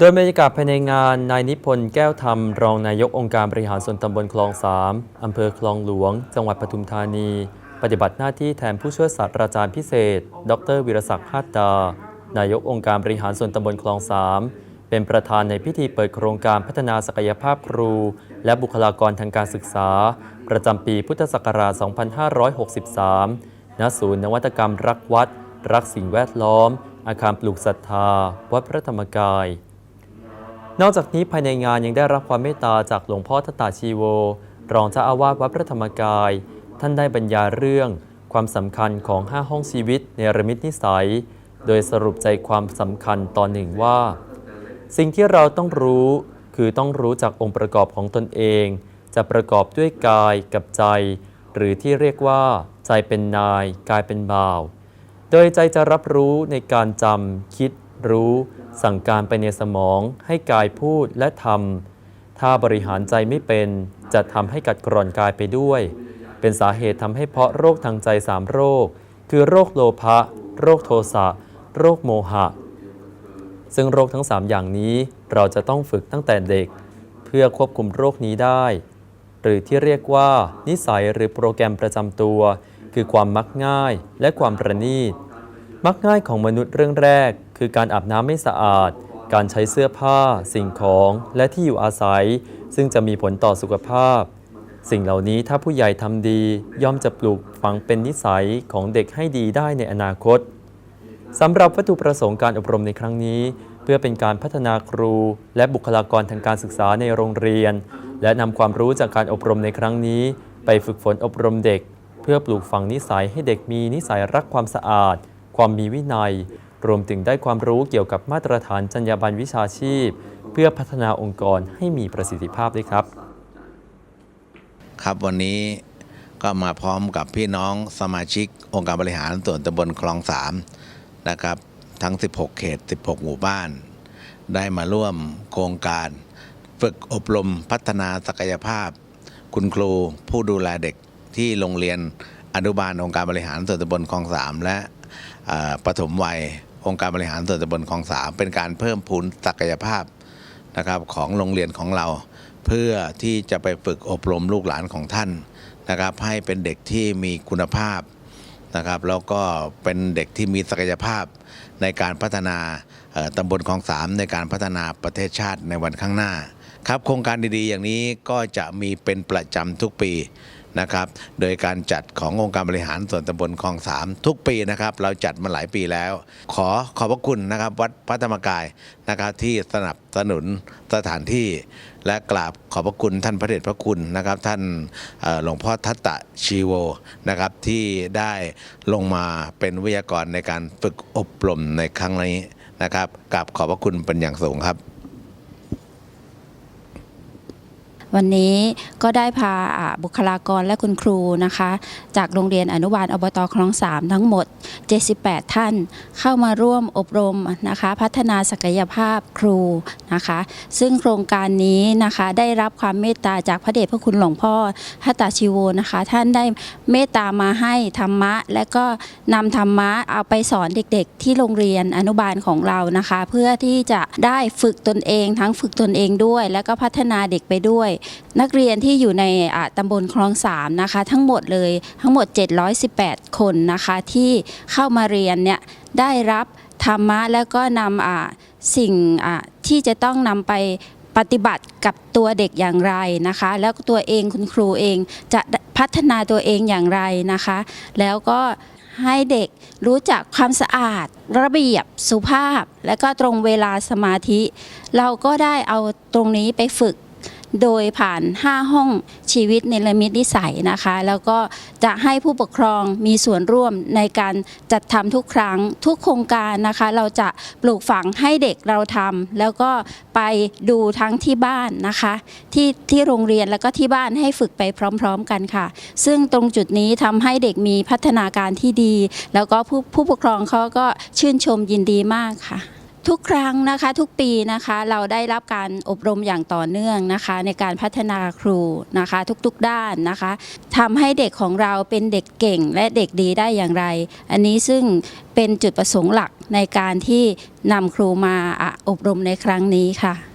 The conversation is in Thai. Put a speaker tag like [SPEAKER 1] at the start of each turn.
[SPEAKER 1] โดยบรรยากาศภายในงานนายนิพนธ์แก้วธรรม รองนายกองค์การบริหารส่วนตำบลคลองสามอำเภอคลองหลวง จังหวัดปทุมธานี ปฏิบัติหน้าที่แทนผู้ช่วยศาสตราจารย์พิเศษ ดรวิรศักดิ์ฮาดดานายกองค์การบริหารส่วนตำบลคลองสามเป็นประธานในพิธีเปิดโครงการพัฒนาศักยภาพครู และบุคลากรทางการศึกษา ประจำปีพุทธศักราช 2563 ณ ศูนย์นวัตกรรมรักวัด รักสิ่งแวดล้อม อาคารปลูกศรัทธา วัดพระธรรมกาย นอกจากนี้ภายในงานยังได้รับความเมตตาจากหลวงพ่อทตตาชีโว รองเจ้าอาวาสวัดพระธรรมกาย ท่านได้บรรยายเรื่องความสำคัญของ 5 ห้องชีวิตในระมิตนิสัย โดยสรุปใจความสำคัญตอนหนึ่งว่า สิ่งที่เราต้องรู้คือต้องรู้จากองค์ประกอบของตนเอง จะประกอบด้วยกายกับใจ หรือที่เรียกว่า ใจเป็นนาย กายเป็นบ่าว โดยใจจะรับรู้ในการจำคิด รู้สั่งการไปในสมองให้กายพูดและทำถ้าบริหารใจไม่เป็นจะทำให้กัดกร่อนกายไปด้วย เป็นสาเหตุทำให้เพาะโรคทางใจสามโรค คือโรคโลภะโรคโทสะ โรคโมหะ ซึ่งโรคทั้ง 3 อย่างนี้เราจะต้องฝึกตั้งแต่เด็ก เพื่อควบคุมโรคนี้ได้ หรือที่เรียกว่านิสัยหรือโปรแกรมประจำตัว คือความมักง่ายและความประณีต มักง่ายของมนุษย์เรื่องแรก คือการอาบน้ำไม่สะอาด การใช้เสื้อผ้า สิ่งของและที่อยู่อาศัย ซึ่งจะมีผลต่อสุขภาพ สิ่งเหล่านี้ถ้าผู้ใหญ่ทำดี ย่อมจะปลูกฝังเป็นนิสัยของเด็กให้ดีได้ในอนาคตสำหรับวัตถุประสงค์การอบรมในครั้งนี้ เพื่อเป็นการพัฒนาครู และบุคลากรทางการศึกษาในโรงเรียน และนำความรู้จากการอบรมในครั้งนี้ ไปฝึกฝนอบรมเด็ก เพื่อปลูกฝังนิสัยให้เด็กมีนิสัยรักความสะอาด ความมีวินัย รวมถึงได้ความรู้เกี่ยวกับมาตรฐานจรรยาบรรณวิชาชีพ เพื่อพัฒนาองค์กรให้มีประสิทธิภาพด้วยครับ
[SPEAKER 2] ครับวันนี้ก็มาพร้อมกับพี่น้องสมาชิกองค์การบริหารส่วนตำบลคลองสามนะครับ ทั้ง 16 เขต 16 หมู่บ้าน ได้มาร่วมโครงการ ฝึกอบรมพัฒนาศักยภาพ คุณครูผู้ดูแลเด็กที่โรงเรียนอนุบาลองค์การบริหารส่วนตำบลคลองสามและเอ่อปฐมวัย องค์การบริหารส่วนตำบลคลองสามเป็นการเพิ่มพูนศักยภาพนะครับของโรงเรียนของเรา เพื่อที่จะไปฝึกอบรมลูกหลานของท่านนะครับ ให้เป็นเด็กที่มีคุณภาพนะครับแล้วก็เป็นเด็กที่มีศักยภาพในการพัฒนาตำบลคลองสามในการพัฒนาประเทศชาติในวันข้างหน้า ครับโครงการดีๆ อย่างนี้ก็จะมีเป็นประจำทุกปี นะครับ โดยการจัดขององค์การบริหารส่วนตำบลคลองสามทุกปีนะครับ เราจัดมาหลายปีแล้ว ขอขอบพระคุณนะครับ วัดพระธรรมกายนะครับที่สนับสนุนสถานที่ และกราบขอบพระคุณท่านพระเดชพระคุณนะครับ ท่านหลวงพ่อทัตตะชีโวนะครับที่ได้ลงมาเป็นวิทยากรในการฝึกอบรมในครั้งนี้นะครับกราบขอบพระคุณเป็นอย่างสูงครับ
[SPEAKER 3] วันนี้ก็ได้พาบุคลากรและคุณครูนะคะ จากโรงเรียนอนุบาลอบตคลองสามทั้งหมด 78 ท่าน เข้ามาร่วมอบรมนะคะ พัฒนาศักยภาพครูนะคะ ซึ่งโครงการนี้นะคะได้รับความเมตตาจากพระเดชพระคุณหลวงพ่อทัตตาชิโวนะคะ ท่านได้เมตตามาให้ธรรมะ และก็นำธรรมะเอาไปสอนเด็กๆ ที่โรงเรียนอนุบาลของเรานะคะ เพื่อที่จะได้ฝึกตนเอง ทั้งฝึกตนเองด้วย แล้วก็พัฒนาเด็กไปด้วยนักเรียนที่อยู่ในตำบลคลองสามนะคะทั้งหมดเลยทั้งหมด 718 คนนะคะที่เข้ามาเรียนเนี่ยได้รับธรรมะแล้วก็นำสิ่งที่จะต้องนำไปปฏิบัติกับตัวเด็กอย่างไรนะคะ แล้วตัวเองคุณครูเองจะพัฒนาตัวเองอย่างไรนะคะ แล้วก็ให้เด็กรู้จักความสะอาด ระเบียบสุภาพ และก็ตรงเวลาสมาธิ เราก็ได้เอาตรงนี้ไปฝึก โดยผ่าน 5 ห้องชีวิตในละมิตนิสัยนะคะ แล้วก็จะให้ผู้ปกครองมีส่วนร่วมในการจัดทำทุกครั้งทุกโครงการนะคะ เราจะปลูกฝังให้เด็กเราทำแล้วก็ไปดูทั้งที่บ้านนะคะ ที่ที่โรงเรียนแล้วก็ที่บ้านให้ฝึกไปพร้อม ๆ กันค่ะ ซึ่งตรงจุดนี้ทำให้เด็กมีพัฒนาการที่ดี แล้วก็ผู้ผู้ปกครองเขาก็ชื่นชมยินดีมากค่ะ ทุกครั้งนะคะทุกปีนะคะเราได้รับการอบรมอย่างต่อเนื่องนะคะ ในการพัฒนาครูนะคะ ทุกๆด้านนะคะทำให้เด็กของเราเป็นเด็กเก่งและเด็กดีได้อย่างไร อันนี้ซึ่งเป็นจุดประสงค์หลักในการที่นำครูมาอะอบรมในครั้งนี้ค่ะ